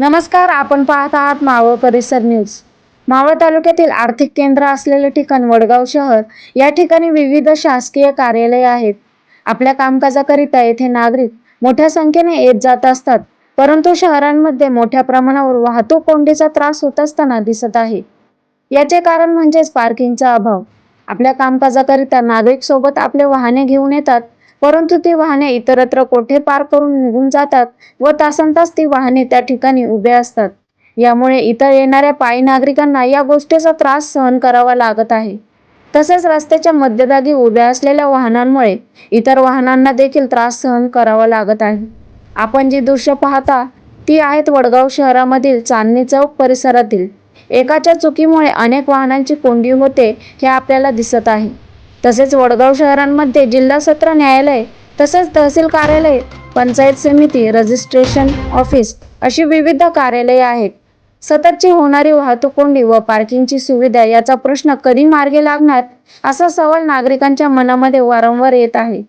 नमस्कार आपण पाहत आहात मावळ परिसर न्यूज. मावळ तालुक्यातील आर्थिक केंद्र असलेले ठिकाण वडगाव शहर या ठिकाणी विविध शासकीय कार्यालये आहेत. आपल्या कामकाजाकरिता येथे नागरिक मोठ्या संख्येने येत जात असतात परंतु शहरांमध्ये मोठ्या प्रमाणावर वाहतूक कोंडीचा त्रास होत असताना दिसत आहे. याचे कारण म्हणजेच पार्किंगचा अभाव. आपल्या कामकाजाकरिता नागरिक सोबत आपले वाहने घेऊन येतात परंतु ती वाहने इतरत्र कोठे पार करून निघून जातात व तासन तास ती वाहने त्या ठिकाणी उभे असतात. यामुळे इतर येणाऱ्या पायी नागरिकांना या गोष्टीचा त्रास सहन करावा लागत आहे. तसेच रस्त्याच्या मध्यभागी उभ्या असलेल्या वाहनांमुळे इतर वाहनांना देखील त्रास सहन करावा लागत आहे. आपण जी दृश्य पाहता ती आहेत वडगाव शहरामधील चांदणी चौक परिसरातील. एकाच्या चुकीमुळे अनेक वाहनांची कोंडी होते हे आपल्याला दिसत आहे. तसेच वडगाव शहरांमध्ये जिल्हा सत्र न्यायालय तसेच तहसील कार्यालय पंचायत समिती रजिस्ट्रेशन ऑफिस अशी विविध कार्यालये आहेत. सततची होणारी वाहतूक कोंडी व पार्किंगची सुविधा याचा प्रश्न कधी मार्गे लागणार असा सवाल नागरिकांच्या मनामध्ये वारंवार येत आहे.